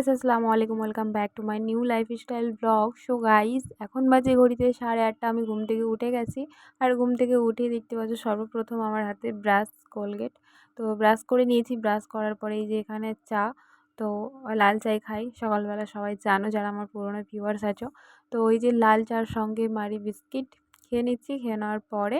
Guys আসসালামু আলাইকুম welcome back to my new lifestyle blog so guys এখন বাজে ঘড়িতে সাড়ে আটটা, আমি ঘুম থেকে উঠে গেছি। আর ঘুম থেকে উঠে দেখতে পাচ্ছ সর্বপ্রথম আমার হাতে ব্রাশ কোলগেট তো ব্রাশ করে নিয়েছি ব্রাশ করার পরে এই যে এখানে চা, তো লাল চাই খাই। সকালবেলা সবাই জানো, যারা আমার পুরোনো ভিউয়ার্স আছো। তো ওই যে লাল চার সঙ্গে মারি বিস্কিট খেয়ে নিচ্ছি, খেয়ে নেওয়ার পরে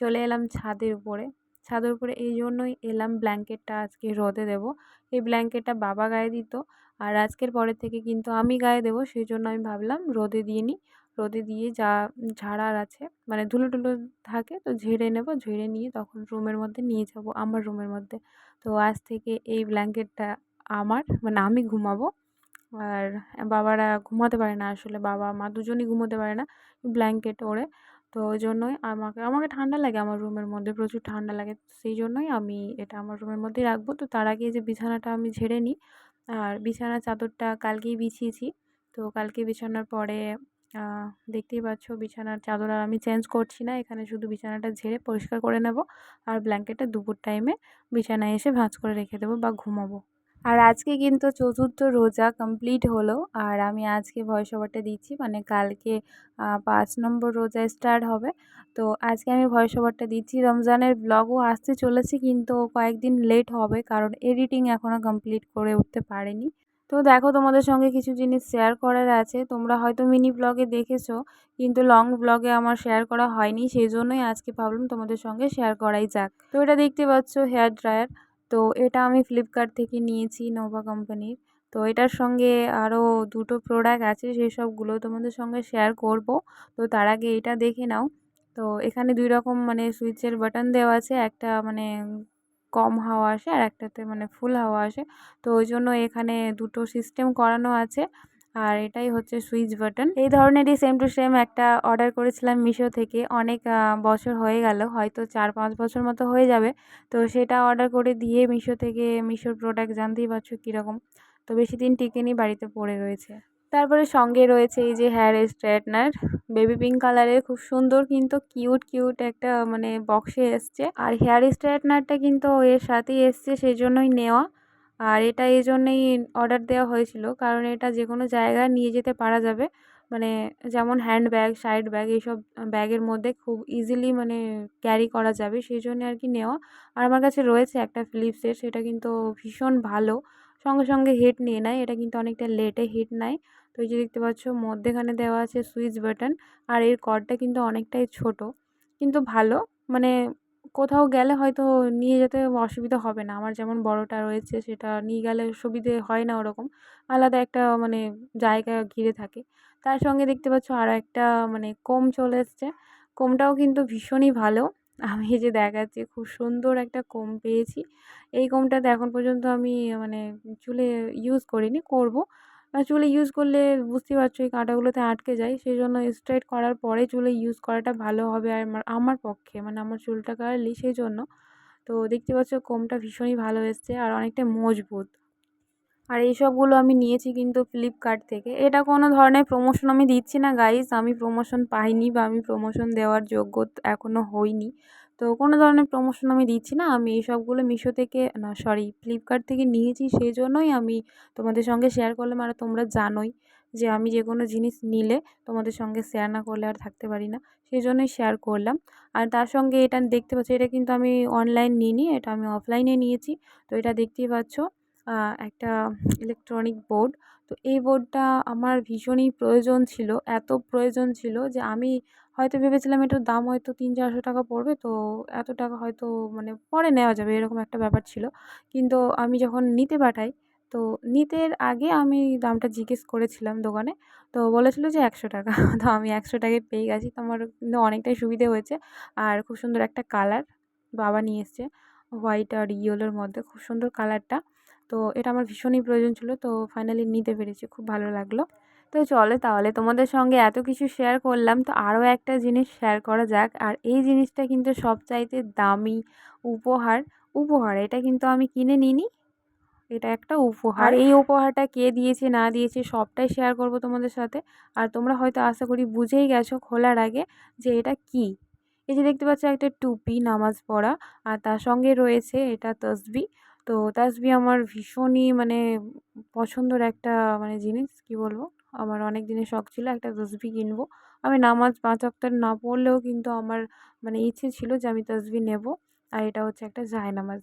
চলে এলাম ছাদের উপরে। ছাদের উপরে এই জন্যই এলাম ব্ল্যাঙ্কেটটা আজকে রোদে দেবো। এই ব্ল্যাঙ্কেটটা বাবা গায়ে দিত আর আজকের পরের থেকে কিন্তু আমি গায়ে দেবো সেই জন্য আমি ভাবলাম রোদে দিয়ে নিই। রোদে দিয়ে যা ঝাড়ার আছে মানে ধুলো টুলো থাকে তো ঝেড়ে নেব, ঝেড়ে নিয়ে তখন রুমের মধ্যে নিয়ে যাব, আমার রুমের মধ্যে। তো আজ থেকে এই ব্ল্যাঙ্কেটটা আমার মানে আমি ঘুমাবো। আর বাবারা ঘুমাতে পারে না, আসলে বাবা মা দুজনই ঘুমোতে পারে না ব্ল্যাঙ্কেট ওড়ে। তো ওই জন্যই আমাকে আমাকে ঠান্ডা লাগে আমার রুমের মধ্যে, প্রচুর ঠান্ডা লাগে। সেই জন্যই আমি এটা আমার রুমের মধ্যেই রাখব। তো তার আগে যে বিছানাটা আমি ঝেড়ে নিই, আর বিছানার চাদরটা কালকেই বিছিয়েছি। তো কালকে বিছানার পরে দেখতেই পাচ্ছ বিছানার চাদর আর আমি চেঞ্জ করছি না। এখানে শুধু বিছানাটা ঝেড়ে পরিষ্কার করে নেব, আর ব্ল্যাঙ্কেটটা দুপুর টাইমে বিছানায় এসে ভাঁজ করে রেখে দেবো বা ঘুমাবো। আর আজকে কিন্তু চতুর্থ রোজা কমপ্লিট হলো। আর আমি আজকে ভয়েস ওভারটা দিচ্ছি মানে কালকে পাঁচ নম্বর রোজা স্টার্ট হবে। তো আজকে আমি ভয়েস ওভারটা দিচ্ছি। রমজানের ব্লগও আসতে চলেছে, কিন্তু কয়েকদিন লেট হবে, কারণ এডিটিং এখনও কমপ্লিট করে উঠতে পারেনি। তো দেখো, তোমাদের সঙ্গে কিছু জিনিস শেয়ার করার আছে। তোমরা হয়তো মিনি ব্লগে দেখেছ, কিন্তু লং ব্লগে আমার শেয়ার করা হয়নি। সেই জন্যই আজকে ভাবলাম তোমাদের সঙ্গে শেয়ার করাই যাক। তো এটা দেখতে পাচ্ছ হেয়ার ড্রায়ার তো এটা আমি ফ্লিপকার্ট থেকে নিয়েছি নোভা কোম্পানির তো এটার সঙ্গে আরও দুটো প্রোডাক্ট আছে সেই সবগুলো তোমাদের সঙ্গে শেয়ার করব। তো তার আগে এটা দেখে নাও। তো এখানে দুই রকম মানে সুইচের বাটন দেওয়া আছে, একটা মানে কম হাওয়া আসে আর একটাতে মানে ফুল হাওয়া আসে। তো ওই জন্য এখানে দুটো সিস্টেম করানো আছে। আর এটাই হচ্ছে সুইচ বাটন। এই ধরনেরই সেম টু সেম একটা অর্ডার করেছিলাম মিশো থেকে। অনেক বছর হয়ে গেল, হয়তো চার পাঁচ বছর মতো হয়ে যাবে। তো সেটা অর্ডার করে দিয়ে মিশো থেকে মিশোর প্রোডাক্ট জানতেই পারছ কীরকম। তো বেশি দিন টিকেনি, বাড়িতে পড়ে রয়েছে। তারপরে সঙ্গে রয়েছে এই যে হেয়ার স্ট্রেটনার বেবি পিঙ্ক কালারের খুব সুন্দর কিন্তু কিউট কিউট একটা মানে বক্সে এসছে। আর হেয়ার স্ট্রেটনারটা কিন্তু এর সাথেই এসছে সেই জন্যই নেওয়া। আর এটা এই জন্যেই অর্ডার দেওয়া হয়েছিল। কারণ এটা যে কোনো জায়গায় নিয়ে যেতে পারা যাবে। মানে যেমন হ্যান্ড ব্যাগ সাইড ব্যাগ এইসব ব্যাগের মধ্যে খুব ইজিলি মানে ক্যারি করা যাবে। সেই জন্য আর কি নেওয়া। আর আমার কাছে রয়েছে একটা ফিলিপসের সেটা কিন্তু ভীষণ ভালো। সঙ্গে সঙ্গে হিট নিয়ে নেয়। এটা কিন্তু অনেকটা লেটে হিট নেয়। তো এই যে দেখতে পাচ্ছ, মধ্যেখানে দেওয়া আছে সুইচ বাটন আর এর কর্ডটা কিন্তু অনেকটাই ছোট। কিন্তু ভালো। মানে কোথাও গেলে হয়তো নিয়ে যেতে অসুবিধা হবে না। আমার যেমন বড়টা রয়েছে সেটা নিয়ে গেলে সুবিধে হয় না ওরকম। আলাদা একটা মানে জায়গা ঘিরে থাকে। তার সঙ্গে দেখতে পাচ্ছ আরও একটা মানে কোম চলে এসছে। কোমটাও কিন্তু ভীষণই ভালো। আমি যে দেখাচ্ছি খুব সুন্দর একটা কোম পেয়েছি। এই কোমটাতে এখন পর্যন্ত আমি মানে চুলে ইউজ করিনি, করব। চুলে ইউজ করলে বুঝতেই পারছ এই কাঁটাগুলোতে আটকে যায়। সেই জন্য স্ট্রেট করার পরে চুলে ইউজ করাটা ভালো হবে আমার আমার পক্ষে মানে আমার চুলটা কাটলি সেই জন্য তো দেখতে পাচ্ছ কোমটা ভীষণই ভালো এসছে আর অনেকটা মজবুত। আর এই সবগুলো আমি নিয়েছি কিন্তু ফ্লিপকার্ট থেকে। এটা কোনো ধরনের প্রমোশন আমি দিচ্ছি না গাইস আমি প্রমোশন পাইনি বা আমি প্রমোশন দেওয়ার যোগ্য এখনও হইনি। তো কোনো ধরনের প্রমোশন আমি দিচ্ছি না। আমি এই সবগুলো মিশো থেকে, না সরি ফ্লিপকার্ট থেকে নিয়েছি সেই জন্যই আমি তোমাদের সঙ্গে শেয়ার করলাম। আর তোমরা জানোই যে আমি যে কোনো জিনিস নিলে তোমাদের সঙ্গে শেয়ার না করলে আর থাকতে পারি না। সেই জন্যই শেয়ার করলাম। আর তার সঙ্গে এটা দেখতে পাচ্ছ, এটা কিন্তু আমি অনলাইন নিইনি, এটা আমি অফলাইনে নিয়েছি। তো এটা দেখতেই পাচ্ছ। একটা ইলেকট্রনিক বোর্ড তো এই বোর্ডটা আমার ভীষণই প্রয়োজন ছিল, এত প্রয়োজন ছিল যে আমি হয়তো ভেবেছিলাম এটার দাম হয়তো তিন চারশো টাকা পড়বে, তো এত টাকা হয়তো মানে পরে নেওয়া যাবে, এরকম একটা ব্যাপার ছিল। কিন্তু আমি যখন নিতে পাঠাই, তো নিতের আগে আমি দামটা জিজ্ঞেস করেছিলাম দোকানে, তো বলেছিল যে একশো টাকা। তো আমি একশো টাকায় পেয়ে গেছি। তো আমার কিন্তু অনেকটাই সুবিধে হয়েছে। আর খুব সুন্দর একটা কালার বাবা নিয়ে এসছে হোয়াইট আর ইয়েলোর মধ্যে। খুব সুন্দর কালারটা তো এটা আমার ভীষণই প্রয়োজন ছিল। তো ফাইনালি নিতে পেরেছি খুব ভালো লাগল। তো চলে তাহলে তোমাদের সঙ্গে এত কিছু শেয়ার করলাম। তো আরও একটা জিনিস শেয়ার করা যাক। আর এই জিনিসটা কিন্তু সবচাইতে দামি উপহার। উপহার এটা কিন্তু আমি কিনে নিইনি। এটা একটা উপহার। এই উপহারটা কে দিয়েছে না দিয়েছে সবটাই শেয়ার করব তোমাদের সাথে। আর তোমরা হয়তো আশা করি বুঝেই গেছো খোলার আগে যে এটা কি। এই যে দেখতে পাচ্ছ একটা টুপি নামাজ পড়া। আর তার সঙ্গে রয়েছে এটা তসবি। তো তাসবি আমার ভীষণই মানে পছন্দের একটা মানে জিনিস, কী বলব? আমার অনেক দিনের শখ ছিল একটা তসবি কিনবো। আমি নামাজ পাঁচ ওয়াক্ত না পড়লেও কিন্তু আমার মানে ইচ্ছে ছিল যে আমি তসবি নেব। আর এটা হচ্ছে একটা জায়নামাজ।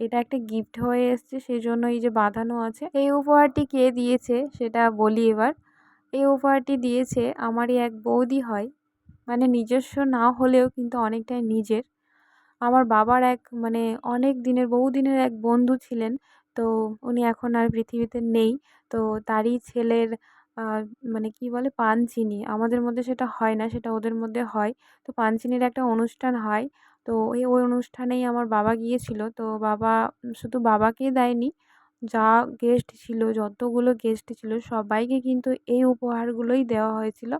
এটা একটা গিফট হয়ে এসছে সেই জন্য এই যে বাঁধানো আছে, এই উপহারটি কে দিয়েছে সেটা বলি এবার। এই উপহারটি দিয়েছে আমারই এক বৌদি হয়। মানে নিজস্ব না হলেও কিন্তু অনেকটাই নিজের। আমার বাবার এক মানে অনেক দিনের, বহু দিনের এক বন্ধু ছিলেন। তো উনি এখন আর পৃথিবীতে নেই। তো তারই ছেলের মানে কী বলে, পানচিনি। আমাদের মধ্যে সেটা হয় না, সেটা ওদের মধ্যে হয়। তো পানচিনির একটা অনুষ্ঠান হয়। তো ওই ওই অনুষ্ঠানেই আমার বাবা গিয়েছিল। তো বাবা শুধু বাবাকে দেয়নি, যা গেস্ট ছিল, যতগুলো গেস্ট ছিল, সবাইকে কিন্তু এই উপহারগুলোই দেওয়া হয়েছিল।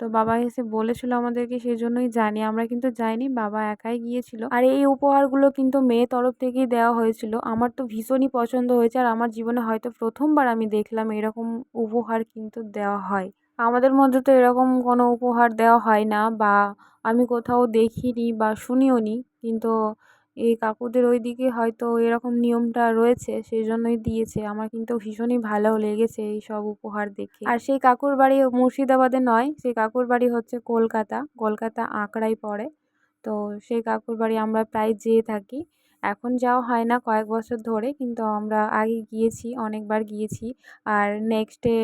তো বাবা এসে বলেছিল আমাদেরকে, সেই জন্যই জানি আমরা কিন্তু যাইনি, বাবা একাই গিয়েছিল। আর এই উপহারগুলো কিন্তু মেয়ে তরফ থেকেই দেওয়া হয়েছিল। আমার তো ভীষণই পছন্দ হয়েছে আর আমার জীবনে হয়তো প্রথমবার আমি দেখলাম এরকম উপহার কিন্তু দেওয়া হয়। আমাদের মধ্যে তো এরকম কোনো উপহার দেওয়া হয় না বা আমি কোথাও দেখিনি বা শুনিও নি কিন্তু এই কাকুদের ওই দিকে হয়তো এরকম নিয়মটা রয়েছে সেই জন্যই দিয়েছে। আমার কিন্তু ভীষণই ভালো লেগেছে এই সব উপহার দেখে। আর সেই কাকুর বাড়ি মুর্শিদাবাদে নয়, সেই কাকুর বাড়ি হচ্ছে কলকাতা কলকাতা আঁকড়ায় পড়ে। তো সেই কাকুর বাড়ি আমরা প্রায় যেয়ে থাকি। এখন যাওয়া হয় না কয়েক বছর ধরে, কিন্তু আমরা আগে গিয়েছি, অনেকবার গিয়েছি। আর নেক্সটে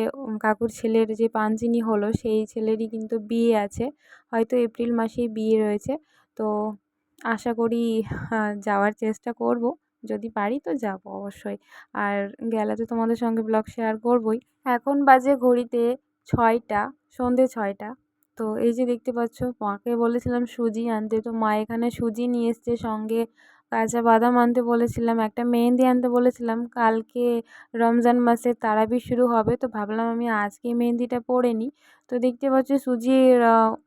কাকুর ছেলের যে পাঞ্চিনি হলো, সেই ছেলেরই কিন্তু বিয়ে আছে। হয়তো এপ্রিল মাসেই বিয়ে রয়েছে। তো আশা করি যাওয়ার চেষ্টা করব। যদি পারি তো যাব অবশ্যই। আর গেলে তো তোমাদের সঙ্গে ব্লগ শেয়ার করবই। এখন বাজে ঘড়িতে ছয়টা, সন্ধে ছয়টা। তো এই যে দেখতে পাচ্ছ, মাকে বলেছিলাম সুজি আনতে। তো মা এখানে সুজি নিয়ে এসছে সঙ্গে কাঁচা বাদাম আনতে বলেছিলাম, একটা মেহেন্দি আনতে বলেছিলাম, কালকে রমজান মাসে তারাবি শুরু হবে, তো ভাবলাম আমি আজকেই মেহেন্দিটা পরে নিই। তো দেখতে পাচ্ছি সুজির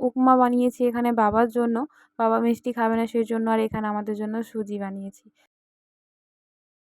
উপমা বানিয়েছি এখানে বাবার জন্য, বাবা মিষ্টি খাবে না সেই জন্য আর এখানে আমাদের জন্য সুজি বানিয়েছি।